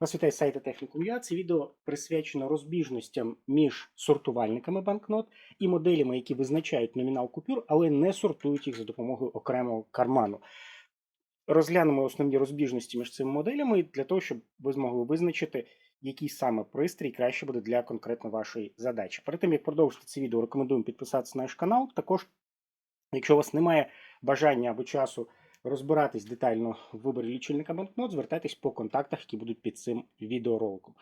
Вас вітає сайт Технікум.ua. Це відео присвячено розбіжностям між сортувальниками банкнот і моделями, які визначають номінал купюр, але не сортують їх за допомогою окремого карману. Розглянемо основні розбіжності між цими моделями для того, щоб ви змогли визначити, який саме пристрій краще буде для конкретно вашої задачі. Перед тим як продовжити це відео, рекомендуємо підписатися на наш канал. Також, якщо у вас немає бажання або часу розбиратись детально в виборі лічильника банкнот, звертайтесь по контактах, які будуть під цим відеороликом.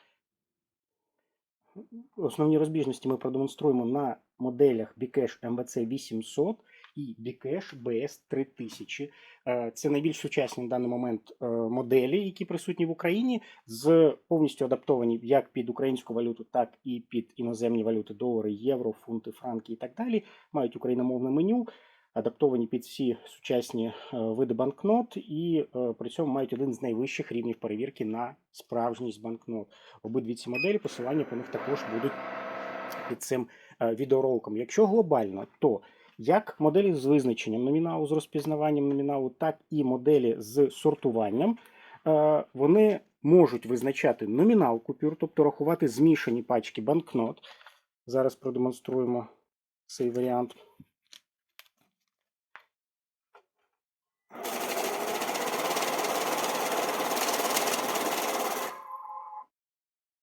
Основні розбіжності ми продемонструємо на моделях Bcash MVC 800 і Bcash BS 3000. Е, Це найбільш сучасні на даний момент е, моделі, які присутні в Україні, з повністю адаптовані як під українську валюту, так і під іноземні валюти долари, євро, фунти, франки і так далі. Мають україномовне меню адаптовані під всі сучасні е, види банкнот, і е, при цьому мають один з найвищих рівнів перевірки на справжність банкнот. Обидві ці моделі, посилання по них також будуть під цим е, відеороликом. Якщо глобально, то як моделі з визначенням номіналу, з розпізнаванням номіналу, так і моделі з сортуванням, вони можуть визначати номінал купюр, тобто рахувати змішані пачки банкнот. Зараз продемонструємо цей варіант.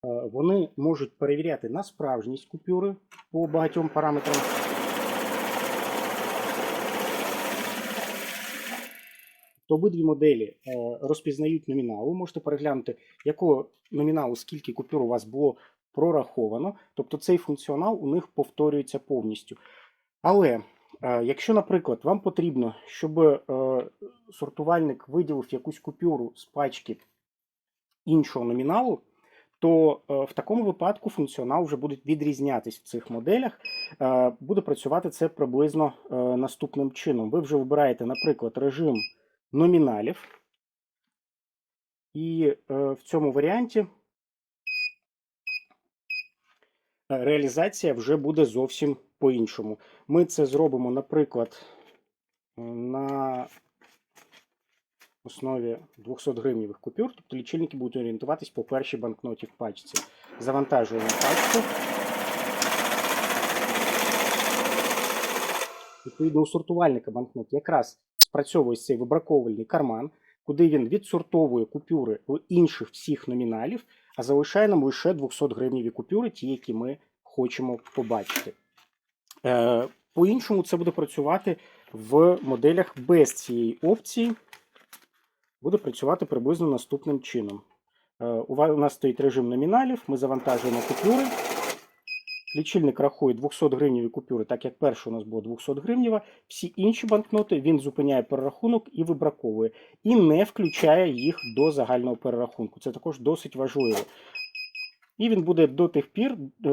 Вони можуть перевіряти на справжність купюри по багатьом параметрам. То обидві моделі е, розпізнають номінал. Ви можете переглянути, якого номіналу, скільки купюр у вас було прораховано. Тобто цей функціонал у них повторюється повністю. Але е, якщо, наприклад, вам потрібно, щоб е, сортувальник виділив якусь купюру з пачки іншого номіналу, то е, в такому випадку функціонал вже буде відрізнятись в цих моделях. Е, Буде працювати це приблизно е, наступним чином. Ви вже вибираєте, наприклад, режим номіналів, і в цьому варіанті реалізація вже буде зовсім по-іншому. Ми це зробимо, наприклад, на основі 200 гривневих купюр, тобто лічильники будуть орієнтуватись по першій банкноті в пачці. Завантажуємо пачку. Відповідно, у сортувальника банкнот якраз спрацьовує цей вибраковувальний карман, куди він відсортовує купюри інших всіх номіналів, а залишає нам лише 200 гривневі купюри, ті, які ми хочемо побачити. Е, По-іншому це буде працювати в моделях без цієї опції буде працювати приблизно наступним чином. Е, У нас стоїть режим номіналів, ми завантажуємо купюри. Лічильник рахує 200 гривневі купюри, так як перша у нас була 200 гривнева. Всі інші банкноти він зупиняє перерахунок і вибраковує, і не включає їх до загального перерахунку. Це також досить важливо. І він буде до тих пір е,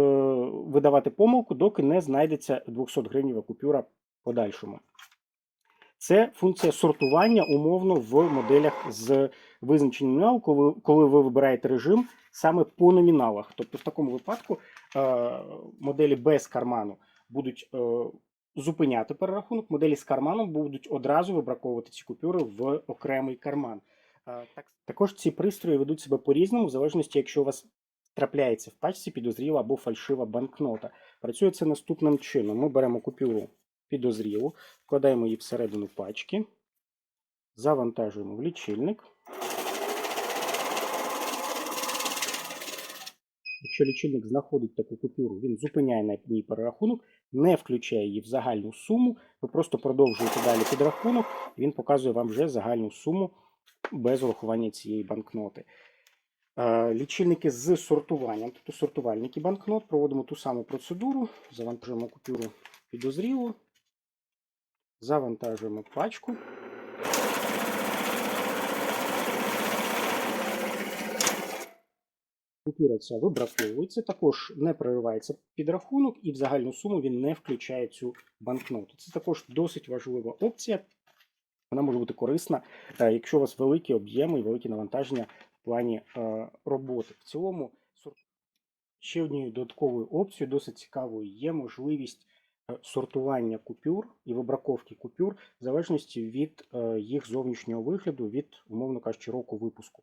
видавати помилку, доки не знайдеться 200 гривнева купюра подальшому. Це функція сортування умовно в моделях з визначенням номіналу, коли, коли ви вибираєте режим саме по номіналах. Тобто в такому випадку е, моделі без карману будуть е, зупиняти перерахунок, моделі з карманом будуть одразу вибраковувати ці купюри в окремий карман. Е, так, також ці пристрої ведуть себе по-різному, в залежності, якщо у вас трапляється в пачці підозріла або фальшива банкнота. Працює це наступним чином. Ми беремо купюру підозрілу, вкладаємо її всередину пачки, завантажуємо в лічильник. Якщо лічильник знаходить таку купюру, він зупиняє на ній перерахунок, не включає її в загальну суму. Ви просто продовжуєте далі підрахунок, і він показує вам вже загальну суму без урахування цієї банкноти. Е, Лічильники з сортуванням, тобто сортувальники банкнот, проводимо ту саму процедуру, завантажуємо купюру підозрілу, завантажуємо пачку. Купюра ця вибраковується, також не проривається підрахунок і в загальну суму він не включає цю банкноту. Це також досить важлива опція. Вона може бути корисна, е, якщо у вас великі об'єми і великі навантаження в плані е, роботи. В цілому, ще однією додатковою опцією, досить цікавою, є можливість сортування купюр і вибраковки купюр в залежності від е, їх зовнішнього вигляду, від, умовно кажучи, року випуску.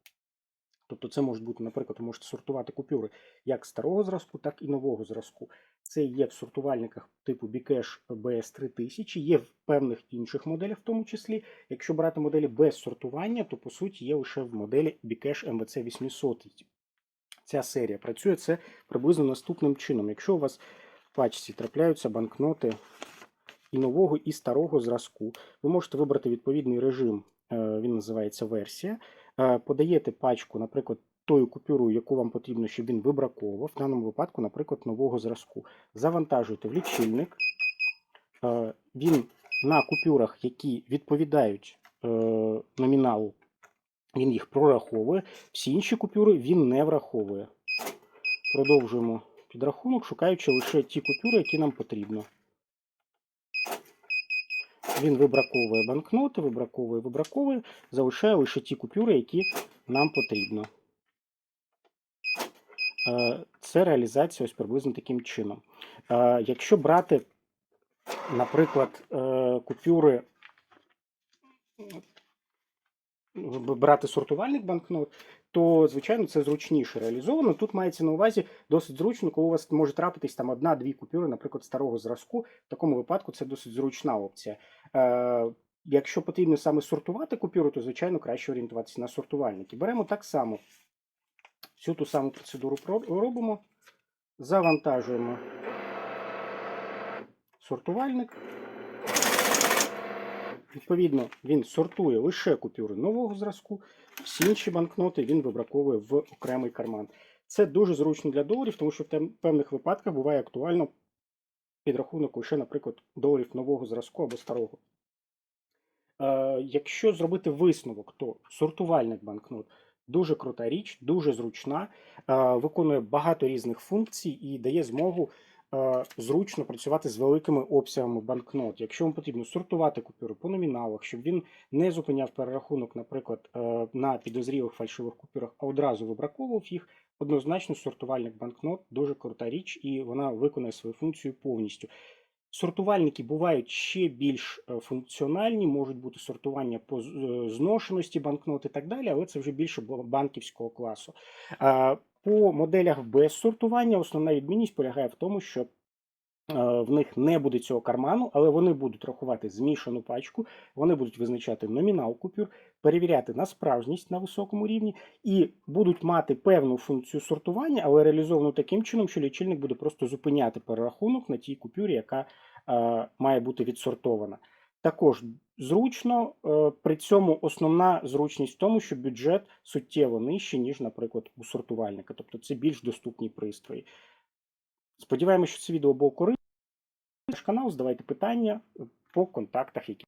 Тобто це можуть бути, наприклад, ви можете сортувати купюри як старого зразку, так і нового зразку. Це є в сортувальниках типу Bcash BS 3000, є в певних інших моделях, в тому числі. Якщо брати моделі без сортування, то по суті є лише в моделі Bcash MVC 800. Ця серія працює це приблизно наступним чином. Якщо у вас пачці трапляються банкноти і нового, і старого зразку, ви можете вибрати відповідний режим, е, він називається версія. Е, Подаєте пачку, наприклад, тою купюрою, яку вам потрібно, щоб він вибраковував, в даному випадку, наприклад, нового зразку. Завантажуєте в лічильник. Е, Він на купюрах, які відповідають номіналу, він їх прораховує. Всі інші купюри він не враховує. Продовжуємо підрахунок, шукаючи лише ті купюри, які нам потрібно. Він вибраковує банкноти, вибраковує, вибраковує, залишає лише ті купюри, які нам потрібно. Е, Це реалізація ось приблизно таким чином. Е, Якщо брати, наприклад, е, купюри, брати сортувальник банкнот, то, звичайно, це зручніше реалізовано. Тут мається на увазі досить зручно, коли у вас може трапитись там одна-дві купюри, наприклад, старого зразку. В такому випадку це досить зручна опція. Е, якщо потрібно саме сортувати купюру, то, звичайно, краще орієнтуватися на сортувальники. Беремо так само всю ту саму процедуру робимо, завантажуємо сортувальник. Відповідно, він сортує лише купюри нового зразку, всі інші банкноти він вибраковує в окремий карман. Це дуже зручно для доларів, тому що в певних випадках буває актуально підрахунок лише, наприклад, доларів нового зразку або старого. Е, якщо зробити висновок, то сортувальник банкнот дуже крута річ, дуже зручна, е, виконує багато різних функцій і дає змогу зручно працювати з великими обсягами банкнот. Якщо вам потрібно сортувати купюри по номіналах, щоб він не зупиняв перерахунок, наприклад, е, на підозрілих фальшивих купюрах, а одразу вибраковував їх, однозначно сортувальник банкнот дуже крута річ, і вона виконує свою функцію повністю. Сортувальники бувають ще більш е, функціональні, можуть бути сортування по е, зношеності банкнот і так далі, але це вже більше банківського класу. По моделях без сортування основна відмінність полягає в тому, що е, в них не буде цього карману, але вони будуть рахувати змішану пачку, вони будуть визначати номінал купюр, перевіряти на справжність на високому рівні і будуть мати певну функцію сортування, але реалізовану таким чином, що лічильник буде просто зупиняти перерахунок на тій купюрі, яка е, має бути відсортована. Також зручно, е, при цьому основна зручність в тому, що бюджет суттєво нижчий, ніж, наприклад, у сортувальника. Тобто це більш доступні пристрої. Сподіваємося, що це відео було корисно. Наш канал, задавайте питання по контактах, які